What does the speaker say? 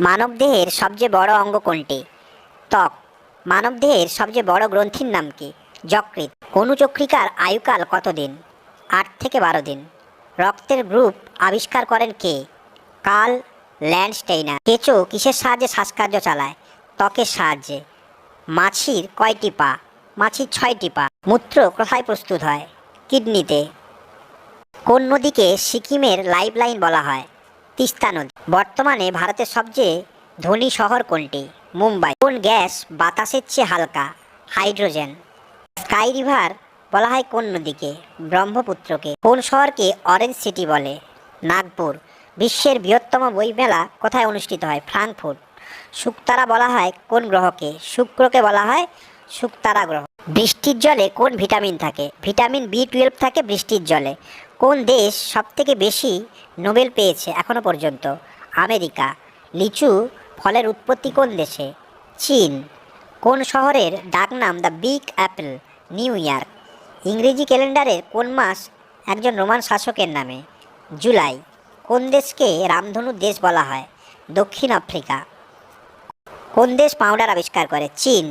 মানবদেহের সবচেয়ে বড় অঙ্গ কোনটি? ত্বক। মানবদেহের সবচেয়ে বড় গ্রন্থির নাম কি? যকৃৎ। অনুচক্রিকার আয়ুকাল কতদিন? আট থেকে বারো দিন। রক্তের গ্রুপ আবিষ্কার করেন কে? কাল ল্যান্ডস্টেইনার। কেঁচো কিসের সাহায্যে শ্বাসকার্য চালায়? ত্বকের সাহায্যে। মাছির কয়টি পা? মাছির ছয়টি পা। মূত্র কোথায় প্রস্তুত হয়? কিডনিতে। কোন নদীকে সিকিমের লাইফলাইন বলা হয়? তিস্তা নদী। বর্তমানে ভারতের সবচেয়ে ধনী শহর কোনটি? মুম্বাই। কোন গ্যাস বাতাসের চেয়ে হালকা? হাইড্রোজেন। স্কাই রিভার বলা হয় কোন নদীকে? ব্রহ্মপুত্রকে। কোন শহরকে অরেঞ্জ সিটি বলে? নাগপুর। বিশ্বের বৃহত্তম বইমেলা কোথায় অনুষ্ঠিত হয়? ফ্রাঙ্কফুর্ট শুকতারা বলা হয় কোন গ্রহকে? শুক্রকে বলা হয় শুকতারা গ্রহ। বৃষ্টির জলে কোন ভিটামিন থাকে? ভিটামিন বি টুয়েলভ থাকে বৃষ্টির জলে। কোন দেশ সবথেকে বেশি নোবেল পেয়েছে এখনও পর্যন্ত? আমেরিকা। লিচু ফলের উৎপত্তি কোন দেশে? চীন। কোন শহরের ডাকনাম the big apple? New York. ইংরেজি ক্যালেন্ডারের কোন মাস একজন রোমান শাসকের নামে? জুলাই। কোন দেশকে রামধনুর দেশ বলা হয়? দক্ষিণ আফ্রিকা। কোন দেশ পাউডার আবিষ্কার করে? চীন।